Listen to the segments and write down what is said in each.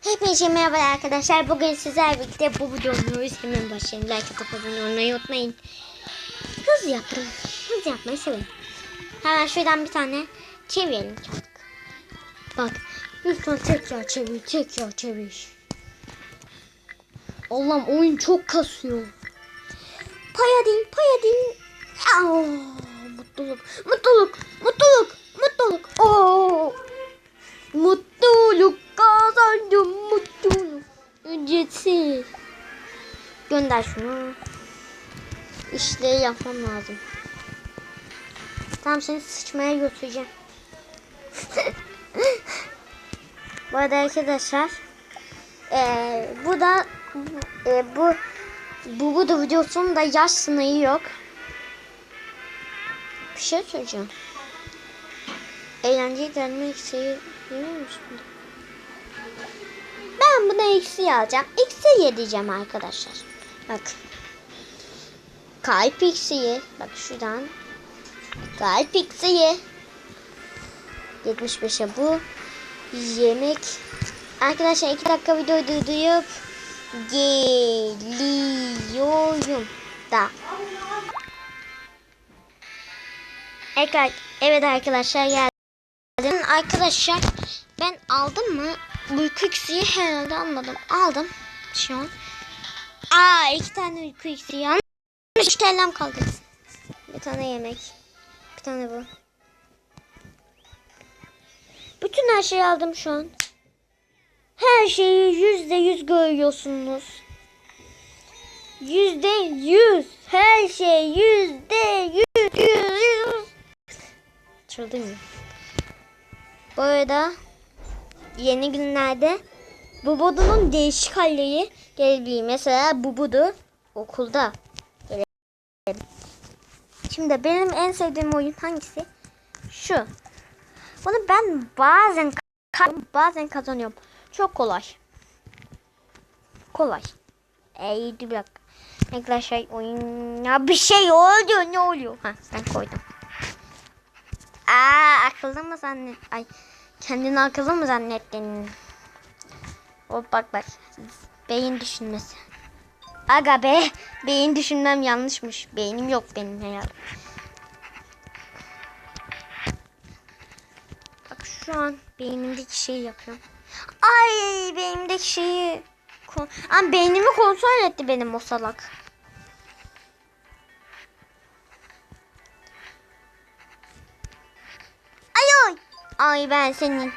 Hepinize merhaba arkadaşlar. Bugün sizlerle birlikte bu video oynuyoruz. Hemen başlayalım. Like atıp abone olmayı unutmayın. Hız yapın. Hız yapmayı sevin. Hemen şuradan bir tane çevirelim çabuk. Bak. Lütfen tekrar çevir. Tekrar çevir. Allah'ım oyun çok kasıyor. Payadin, payadin. Aa, mutluluk, mutluluk, mutluluk, mutluluk. Oo. Mutluluk kazandım mutluluk. Ücretsiz. Gönder şunu. İşte yapmam lazım. Tamam seni sıçmaya götüreceğim. bu arada arkadaşlar eee, bu da eee, bu bu bu da videosunun da yaş sınırı yok. Bir şey söyleyeceğim. Eğlenceli gelme eksiği biliyor musun? Eksi alacağım. Eksi yedeceğim arkadaşlar. Bak. Kalp eksiği. Bak şuradan. Kalp eksiği. 75'e bu. Yemek. Arkadaşlar 2 dakika videoyu durdurup geliyorum da. Evet arkadaşlar geldim. Arkadaşlar ben aldım mı? Uyku iksiri herhalde almadım. Aldım şu an. Aa iki tane uyku iksiri yanlış. Üç TL'm kaldı. Bir tane yemek. Bir tane bu. Bütün her şeyi aldım şu an. Her şeyi yüzde yüz görüyorsunuz. Yüzde yüz. Her şey yüzde yüz. yüz, yüz. Bu arada yeni günlerde Bubudu'nun değişik halleri gelebiliyor. Mesela Bubudu okulda. gelebilir. Şimdi benim en sevdiğim oyun hangisi? Şu. Bunu ben bazen bazen kazanıyorum. Çok kolay. Kolay. Dur bir dakika. Arkadaşlar oyun ya bir şey oluyor ne oluyor? Ha ben koydum. Aa akıllı mı zannet? Ay kendini akıllı mı zannettin? Hop bak bak. Beyin düşünmesi. Aga be. Beyin düşünmem yanlışmış. Beynim yok benim herhalde. Bak şu an beynimdeki şeyi yapıyorum. Ay beynimdeki şeyi. Ama beynimi kontrol etti benim o salak. Ay. Ben senin.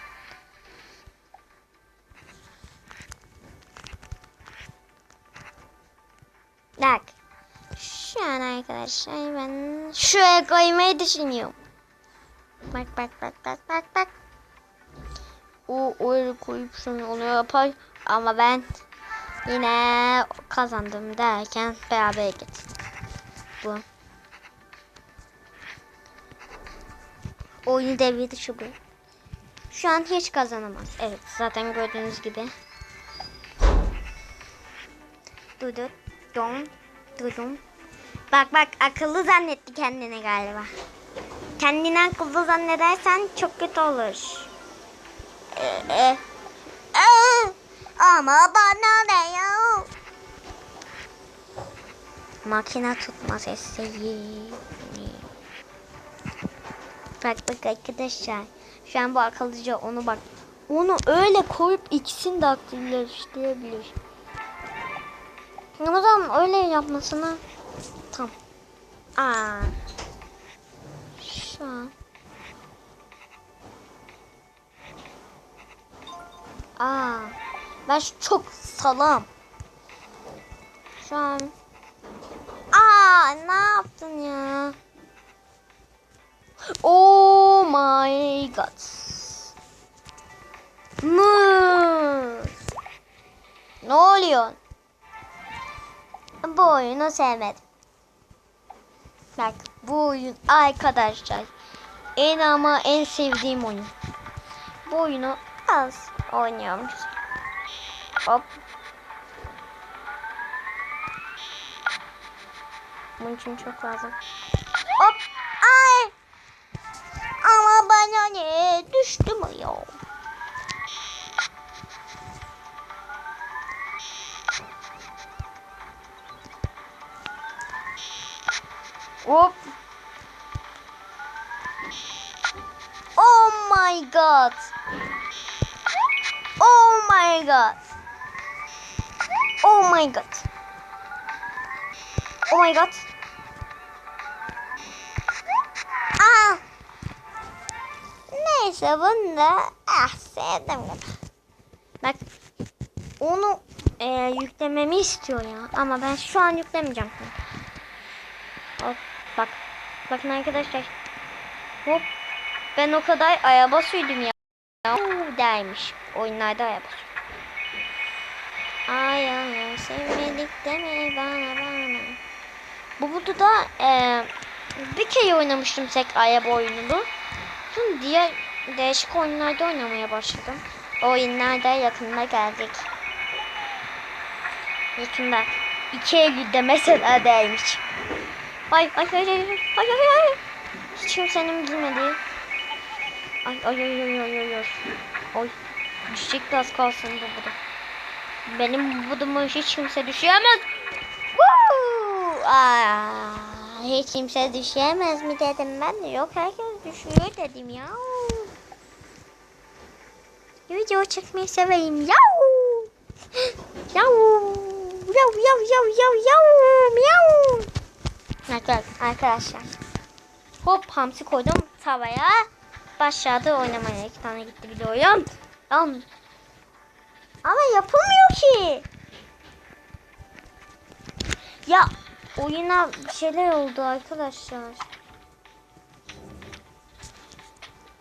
Bak. Şu an arkadaşlar ben şuraya koymayı düşünüyorum. Bak bak bak bak bak bak. O öyle koyup şunu onu yapar. Ama ben yine kazandım derken beraber getirdik. Bu. Oyunu devriydi şu bu. Şu an hiç kazanamaz. Evet zaten gördüğünüz gibi. Dudu dum dudum. Bak bak akıllı zannetti kendini galiba. Kendini akıllı zannedersen çok kötü olur. Ee, e, e, ama bana ne ya? Makine tutma sesi. Bak bak arkadaşlar. Şu bu akıllıca onu bak. Onu öyle koyup ikisini de aktifleştirebilir. O zaman öyle yapmasını tam. Aa. Şu an. Aa. Ben çok salam. Şu an. Aa ne yaptın ya? Oh my god. Muz. Ne oluyor? Bu oyunu sevmedim. Bak bu oyun arkadaşlar en ama en sevdiğim oyun. Bu oyunu az oynuyorum. Hop. Bunun için çok lazım. Yani düştü mü ya? Hop. Oh my god. Oh my god. Oh my god. Oh my god. Neyse bunu da ah sevdim. Bak onu e, yüklememi istiyor ya ama ben şu an yüklemeyeceğim. Hop bak bakın arkadaşlar. Hop ben o kadar araba sürdüm ya. Dermiş. Oyunlarda araba sürdüm. Ay ay sevmedik deme bana bana. Bu budu da e, bir kere oynamıştım tek araba oyununu. Sonra diğer değişik oyunlarda oynamaya başladım. O oyunlar da yakında gelecek. Yakında. İki Eylül'de mesela dermiş. Ay ay ay ay ay ay ay. Hiç kimsenin bilmediği. Ay ay ay ay ay ay. Oy. Düşecekti az kalsın bu budu. Benim budumu hiç kimse düşüremez. Woo! Aa, hiç kimse düşüremez mi dedim ben de. Yok herkes düşüyor dedim ya. Video çekmeyi severim. Yav! Yav! Yav yav yav yav yav yav. Arkadaşlar, arkadaşlar. Hop hamsi koydum tavaya. Başladı oynamaya. İki tane gitti biliyorum. Tamam. Ama yapılmıyor ki. Ya oyuna bir şeyler oldu arkadaşlar.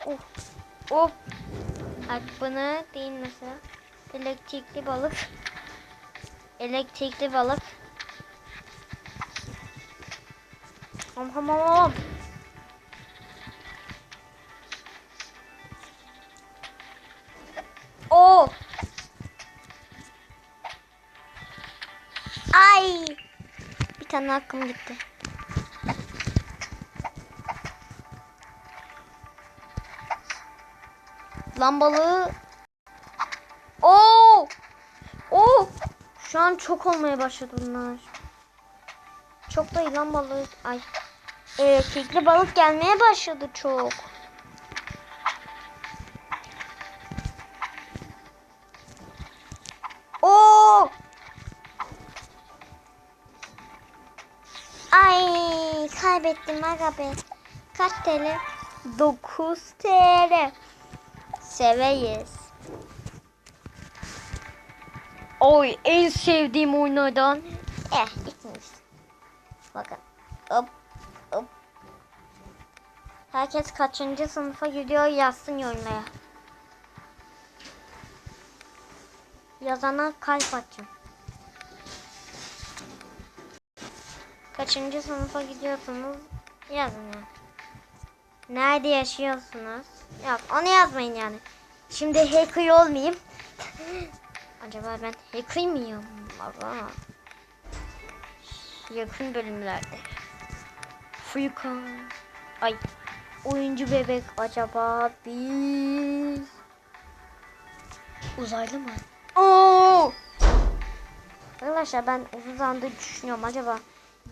Of. Of. Bak bunu değil mesela. Elektrikli balık. Elektrikli balık. Ham ham ham ham. Oo. Ay. Bir tane hakkım gitti. Lan balığı. Oo. Oo. Şu an çok olmaya başladı bunlar. Çok da yılan balığı. Ay. Elektrikli balık gelmeye başladı çok. Oo. Ay kaybettim aga be. Kaç TL? 9 TL. Seveyiz. Oy en sevdiğim oyunlardan. Eh ikimiz. Bakın. Hop hop. Herkes kaçıncı sınıfa gidiyor yazsın yorumlara. Yazana kalp açın. Kaçıncı sınıfa gidiyorsunuz yazın ya. Nerede yaşıyorsunuz? Yok onu yazmayın yani. Şimdi hacker olmayayım. Acaba ben hacker mıyım? Baba. Yakın bölümlerde. Furkan. Ay. Oyuncu bebek acaba biz uzaylı mı? Oo! Arkadaşlar ben uzun zamandır düşünüyorum acaba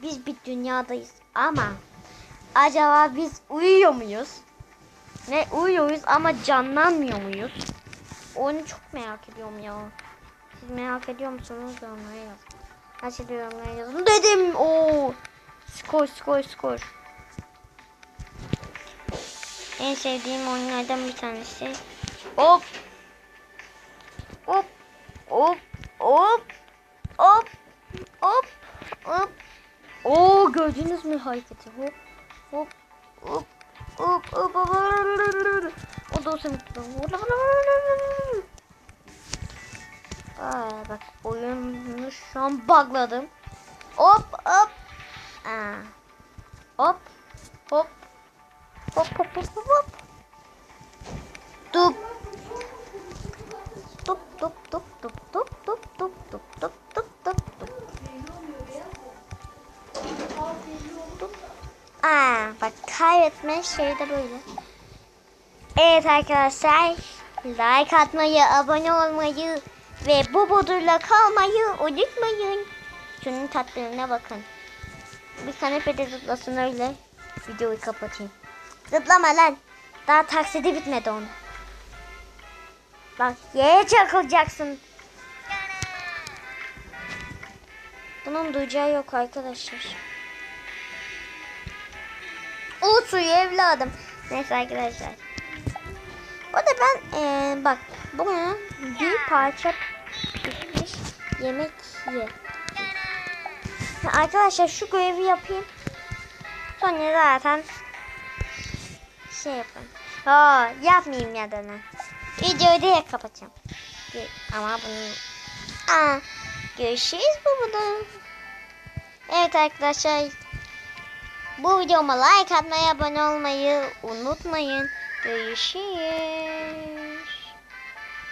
biz bir dünyadayız ama acaba biz uyuyor muyuz? Ne uyuyoruz ama canlanmıyor muyuz? Onu çok merak ediyorum ya. Siz merak ediyor musunuz? Yorumlara yazın. Her şeyde yorumlara yazın. Dedim. Oo. Skor skor skor. En sevdiğim oyunlardan bir tanesi. Hop. Hop. Hop. Hop. Hop. Hop. Hop. Oo gördünüz mü hareketi? Hop. Hop. Hop. Hop. Hop. Hop. O da olsa mutlu. Aa, bak oyunu şu an bugladım. Hop hop. Aa. Hop. Hop. Hop hop hop hop hop. Dup dup dup dup dup dup kaybetme şey de böyle. Evet arkadaşlar. Like atmayı, abone olmayı ve bu bodurla kalmayı unutmayın. Şunun tatlılığına bakın. bir kanepede zıplasın öyle videoyu kapatayım. Zıplama lan. Daha taksidi bitmedi onun. Bak yere çakılacaksın. Bunun duyacağı yok arkadaşlar. O evladım. Neyse arkadaşlar. O da ben eee, bak bugün bir parça pişmiş yemek ye. Arkadaşlar şu görevi yapayım. Sonra zaten şey yapın. Ha yapmayayım ya da ne. Videoyu direkt kapatacağım. Ama bunu Aa, görüşürüz burada. Evet arkadaşlar. Bu videoma like atmayı, abone olmayı unutmayın. Görüşürüz.